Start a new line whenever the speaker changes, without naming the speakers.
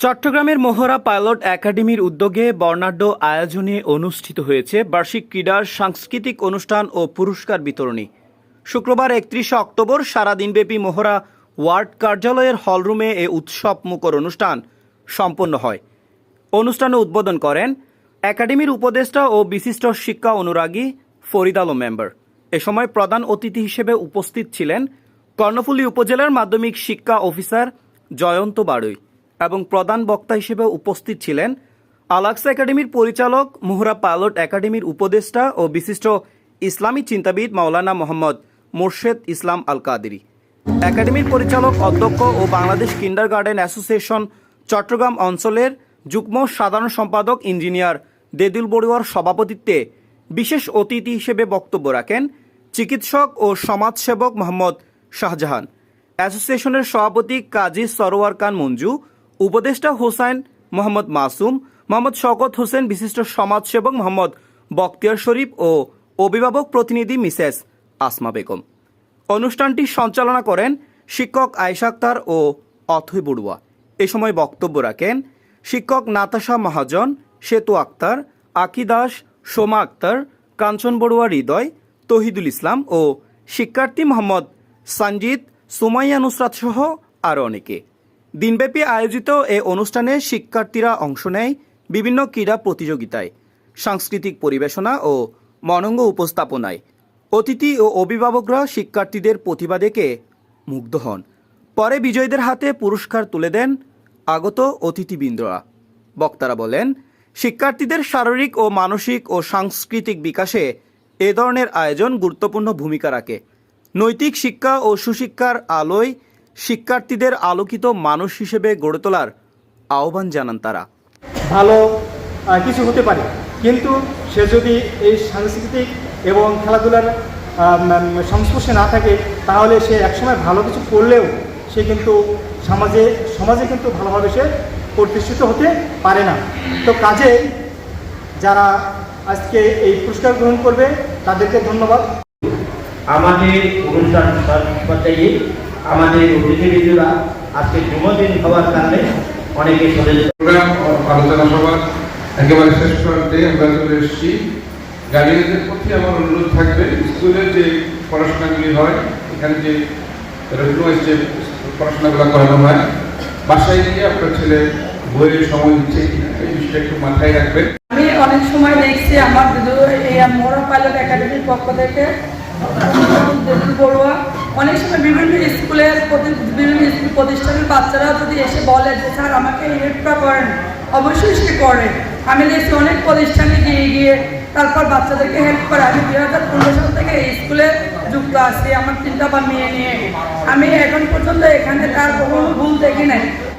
চট্টগ্রামের মোহরা পাইলট একাডেমির উদ্যোগে বর্ণাঢ্য আয়োজনে অনুষ্ঠিত হয়েছে বার্ষিক ক্রীড়ার সাংস্কৃতিক অনুষ্ঠান ও পুরস্কার বিতরণী। শুক্রবার একত্রিশে অক্টোবর সারাদিনব্যাপী মোহরা ওয়ার্ড কার্যালয়ের হলরুমে এ উৎসব মুখর অনুষ্ঠান সম্পন্ন হয়। অনুষ্ঠানে উদ্বোধন করেন একাডেমির উপদেষ্টা ও বিশিষ্ট শিক্ষা অনুরাগী ফরিদ আলম মেম্বার। এ সময় প্রধান অতিথি হিসেবে উপস্থিত ছিলেন কর্ণফুলী উপজেলার মাধ্যমিক শিক্ষা অফিসার জয়ন্ত বাড়ুই। এবং প্রধান বক্তা হিসেবে উপস্থিত ছিলেন। আলাক্সা একাডেমির পরিচালক, মুহরা পাইলট একাডেমির উপদেষ্টা ও বিশিষ্ট ইসলামী চিন্তাবিদ মাওলানা মোহাম্মদ মোর্শেদ ইসলাম আল কাদেরি একাডেমির পরিচালক, অধ্যক্ষ ও Bangladesh kindergarten association Chattogram অঞ্চলের যুগ্ম সাধারণ সম্পাদক ইঞ্জিনিয়ার দেদুল বড়ুয়ার সভাপতিত্বে বিশেষ অতিথি হিসেবে বক্তব্য রাখেন চিকিৎসক ও সমাজসেবক মোহাম্মদ শাহজাহান। অ্যাসোসিয়েশনের সভাপতি কাজী সরোয়ার খান মঞ্জু উপদেষ্টা হোসেন মোহাম্মদ মাসুম, মোহাম্মদ শওকত হোসেন, বিশিষ্ট সমাজসেবক মোহাম্মদ বক্তিয়ার শরীফ ও অভিভাবক প্রতিনিধি মিসেস আসমা বেগম। অনুষ্ঠানটি সঞ্চালনা করেন শিক্ষক আয়েশা আক্তার ও অথৈ বড়ুয়া। এ সময় বক্তব্য রাখেন শিক্ষক নাতাশা মহাজন, সেতু আক্তার, আকি দাস, সোমা আক্তার, কাঞ্চন বড়ুয়া হৃদয়, তহিদুল ইসলাম ও শিক্ষার্থী মোহাম্মদ সঞ্জিত সুমাইয়া নুসরাত সহ আরও অনেকে। দিনব্যাপী আয়োজিত এ অনুষ্ঠানে শিক্ষার্থীরা অংশ নেয় বিভিন্ন ক্রীড়া প্রতিযোগিতায়, সাংস্কৃতিক পরিবেশনা ও মনঙ্গ উপস্থাপনায়। অতিথি ও অভিভাবকরা শিক্ষার্থীদের প্রতিভা দেখে মুগ্ধ হন। পরে বিজয়ীদের হাতে পুরস্কার তুলে দেন আগত অতিথিবৃন্দরা। বক্তারা বলেন, শিক্ষার্থীদের শারীরিক ও মানসিক ও সাংস্কৃতিক বিকাশে এ ধরনের আয়োজন গুরুত্বপূর্ণ ভূমিকা রাখে। নৈতিক শিক্ষা ও সুশিক্ষার আলোয় শিক্ষার্থীদের আলোকিত মানুষ হিসেবে গড়ে তোলার আহ্বান জানান তারা।
ভালো কিছু হতে পারে কিন্তু সে যদি এই সাংস্কৃতিক এবং খেলাধুলার সংস্পর্শে না থাকে তাহলে সে একসময় ভালো কিছু করলেও সে কিন্তু সমাজে সমাজে কিন্তু ভালোভাবে সে প্রতিষ্ঠিত হতে পারে না। তো কাজে যারা আজকে এই পুরস্কার গ্রহণ করবে তাদেরকে ধন্যবাদ।
আমাদের অনুষ্ঠান আমাদের অতিথিবৃন্দরা আজকে জন্মদিন হওয়ার কারণে অনেকে চলে
প্রোগ্রাম আলোচনা সভার একেবারে শেষ প্রান্তে আমরা চলে এসেছি। গার্ডিয়ানদের প্রতি আমার অনুরোধ থাকবে স্কুলের যে পড়াশোনাগুলি হয় এখানে যে রেগুলার যে পড়াশোনাগুলো করানো হয় বাসায় গিয়ে আপনার ছেলে বইয়ের সময় দিচ্ছে এই বিষয়টা একটু মাথায় রাখবেন।
আমি অনেক সময় দেখছি আমার মোরো পাইলট একাডেমির পক্ষ থেকে। বড়ুয়া অনেক সময় বিভিন্ন স্কুলের বিভিন্ন স্কুল প্রতিষ্ঠানের বাচ্চারা যদি এসে বলে যে, স্যার, আমাকে হেল্পটা করেন। অবশ্যই সে করে। আমি দেখছি অনেক প্রতিষ্ঠানে গিয়ে গিয়ে তারপর বাচ্চাদেরকে হেল্প করে। আমি দুই হাজার পনেরো সাল থেকে স্কুলে যুক্ত আছি, আমার চিন্তা বা মেয়ে নিয়ে। আমি এখন পর্যন্ত এখানে তার কোনো ভুল দেখি নাই।